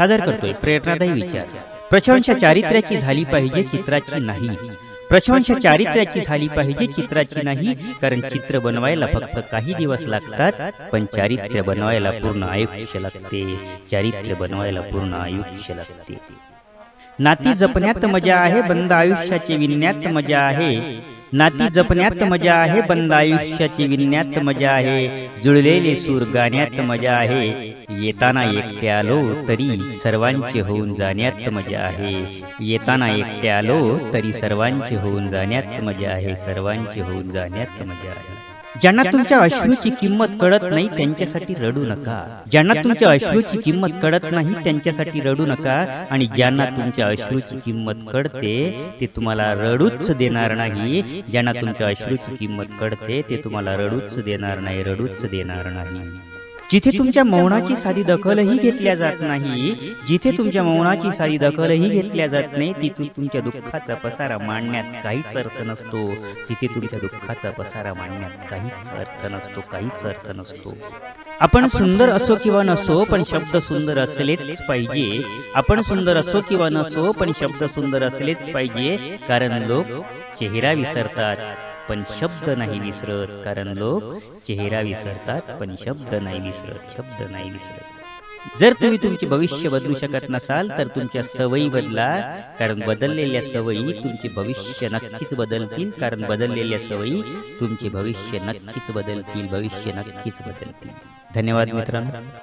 सादर करतोय. प्रेरणादायी विचार. प्रशंसा चारित्र्याची झाली पाहिजे चित्राची नाही. प्रशंसा चारित्र्याची झाली पाहिजे चित्राची नाही. कारण चित्र बनवायला फक्त काही दिवस लागतात पण चारित्र्य बनवायला पूर्ण आयुष्य लागते. चारित्र्य बनवायला पूर्ण आयुष्य लागते. नाती जपण्यात मजा आहे बंद आयुष्याची विणण्यात मजा आहे. नाती जपण्यात मजा आहे बंद आयुष्याची विणण्यात मजा आहे जुळलेले सूर गाण्यात मजा आहे. येताना एकटे आलो तरी सर्वांचे होऊन जाण्यात मजा आहे. येताना एकटे आलो तरी सर्वांचे होऊन जाण्यात मजा आहे सर्वांचे होऊन जाण्यात मजा आहे. ज्यांना तुमच्या अश्रूची किंमत कळत नाही त्यांच्यासाठी रडू नका. ज्यांना तुमच्या अश्रूची किंमत कळत नाही त्यांच्यासाठी रडू नका. आणि ज्यांना तुमच्या अश्रूची किंमत कळते ते तुम्हाला रडूच देणार नाही ज्यांना तुमच्या अश्रूची किंमत कळते ते तुम्हाला रडूच देणार नाही रडूच देणार नाही. जिथे तुमच्या मौनाची साधी दखलही घेतल्या जात नाही. जिथे तुमच्या मौनाची साधी दखलही घेतल्या जात नाही. तिथे तुमच्या दुःखाचा पसारा मांडण्यात काहीच अर्थ नसतो. तिथे तुमच्या दुःखाचा पसारा मांडण्यात काहीच अर्थ नसतो. काहीच अर्थ नसतो. आपण सुंदर असो किंवा नसो पण शब्द सुंदर असलेच पाहिजे. आपण सुंदर असो किंवा नसो पण शब्द सुंदर असलेच पाहिजे. कारण लोक चेहरा विसरतात. पण शब्द नाही विसरत कारण लोक चेहरा विसरतात पण शब्द नाही विसरत शब्द नाही विसरत. जर तुम्ही तुमचे भविष्य बदलू शकत नसाल तर तुमच्या सवयी बदला कारण बदललेल्या सवयी तुमचे भविष्य नक्कीच बदलतील कारण बदललेल्या सवयी तुमचे भविष्य नक्कीच बदलतील भविष्य नक्कीच बदलतील. धन्यवाद मित्रांनो.